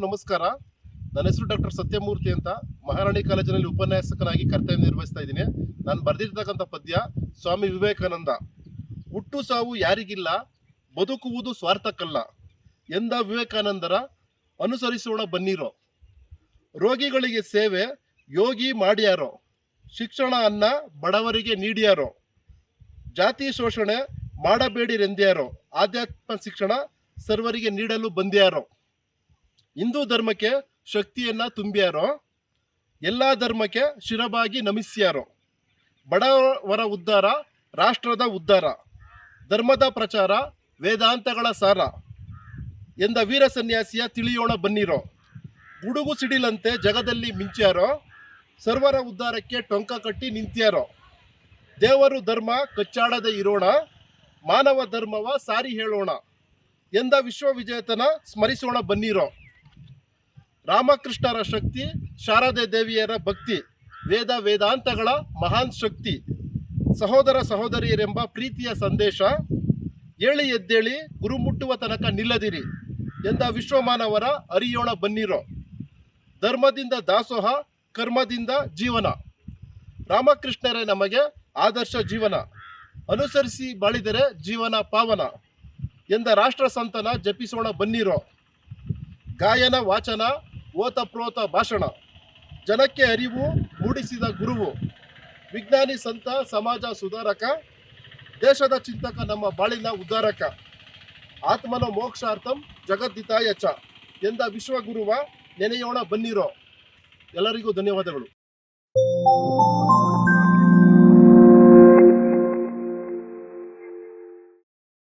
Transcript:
ನಮಸ್ಕಾರ. ನನ್ನ ಹೆಸರು ಡಾಕ್ಟರ್ ಸತ್ಯಮೂರ್ತಿ ಅಂತ ಮಹಾರಾಣಿ ಕಾಲೇಜಿನಲ್ಲಿ ಉಪನ್ಯಾಸಕನಾಗಿ ಕರ್ತವ್ಯ ನಿರ್ವಹಿಸ್ತಾ ಇದ್ದೀನಿ. ನಾನು ಬರೆದಿರ್ತಕ್ಕಂಥ ಪದ್ಯ ಸ್ವಾಮಿ ವಿವೇಕಾನಂದ. ಹುಟ್ಟು ಸಾವು ಯಾರಿಗಿಲ್ಲ, ಬದುಕುವುದು ಸ್ವಾರ್ಥಕ್ಕಲ್ಲ. ಎಂದ ವಿವೇಕಾನಂದರ ಅನುಸರಿಸೋಣ ಬನ್ನಿರೋ. ರೋಗಿಗಳಿಗೆ ಸೇವೆ ಯೋಗಿ ಮಾಡ್ಯಾರೋ. ಶಿಕ್ಷಣ ಅನ್ನ ಬಡವರಿಗೆ ನೀಡ್ಯಾರೋ. ಜಾತಿ ಶೋಷಣೆ ಮಾಡಬೇಡಿರೆಂದ್ಯಾರೋ. ಆಧ್ಯಾತ್ಮ ಶಿಕ್ಷಣ ಸರ್ವರಿಗೆ ನೀಡಲು ಬಂದ್ಯಾರೋ. ಹಿಂದೂ ಧರ್ಮಕ್ಕೆ ಶಕ್ತಿಯನ್ನ ತುಂಬ್ಯಾರೋ, ಎಲ್ಲ ಧರ್ಮಕ್ಕೆ ಶಿರಬಾಗಿ ನಮಿಸ್ಯಾರೋ. ಬಡವರ ಉದ್ಧಾರ, ರಾಷ್ಟ್ರದ ಉದ್ಧಾರ, ಧರ್ಮದ ಪ್ರಚಾರ, ವೇದಾಂತಗಳ ಸಾರ ಎಂದ ವೀರ ಸನ್ಯಾಸಿಯ ತಿಳಿಯೋಣ ಬನ್ನಿರೋ. ಗುಡುಗು ಸಿಡಿಲಂತೆ ಜಗದಲ್ಲಿ ಮಿಂಚ್ಯಾರೋ, ಸರ್ವರ ಉದ್ಧಾರಕ್ಕೆ ಟೊಂಕ ಕಟ್ಟಿ ನಿಂತ್ಯಾರೋ. ದೇವರು ಧರ್ಮ ಕಚ್ಚಾಡದೆ ಇರೋಣ, ಮಾನವ ಧರ್ಮವ ಸಾರಿ ಹೇಳೋಣ ಎಂದ ವಿಶ್ವವಿಜೇತನ ಸ್ಮರಿಸೋಣ ಬನ್ನಿರೋ. ರಾಮಕೃಷ್ಣರ ಶಕ್ತಿ, ಶಾರದೆ ದೇವಿಯರ ಭಕ್ತಿ, ವೇದ ವೇದಾಂತಗಳ ಮಹಾನ್ ಶಕ್ತಿ, ಸಹೋದರ ಸಹೋದರಿಯರೆಂಬ ಪ್ರೀತಿಯ ಸಂದೇಶ, ಏಳಿ ಎದ್ದೇಳಿ ಗುರು ಮುಟ್ಟುವ ತನಕ ನಿಲ್ಲದಿರಿ ಎಂದ ವಿಶ್ವಮಾನವರ ಅರಿಯೋಣ ಬನ್ನಿರೋ. ಧರ್ಮದಿಂದ ದಾಸೋಹ, ಕರ್ಮದಿಂದ ಜೀವನ. ರಾಮಕೃಷ್ಣರೇ ನಮಗೆ ಆದರ್ಶ ಜೀವನ. ಅನುಸರಿಸಿ ಬಾಳಿದರೆ ಜೀವನ ಪಾವನ ಎಂದ ರಾಷ್ಟ್ರ ಸಂತನ ಜಪಿಸೋಣ ಬನ್ನಿರೋ. ಗಾಯನ, ವಾಚನ ಓತ ಪ್ರೋತ ಭಾಷಣ. ಜನಕ್ಕೆ ಅರಿವು ಮೂಡಿಸಿದ ಗುರುವು, ವಿಜ್ಞಾನಿ ಸಂತ, ಸಮಾಜ ಸುಧಾರಕ, ದೇಶದ ಚಿಂತಕ, ನಮ್ಮ ಬಾಳಿನ ಉದ್ಧಾರಕ. ಆತ್ಮನ ಮೋಕ್ಷಾರ್ಥಂ ಜಗದ್ದಿತ ಚ ಎಂದ ವಿಶ್ವಗುರುವ ನೆನೆಯೋಣ ಬನ್ನಿರೋ. ಎಲ್ಲರಿಗೂ ಧನ್ಯವಾದಗಳು.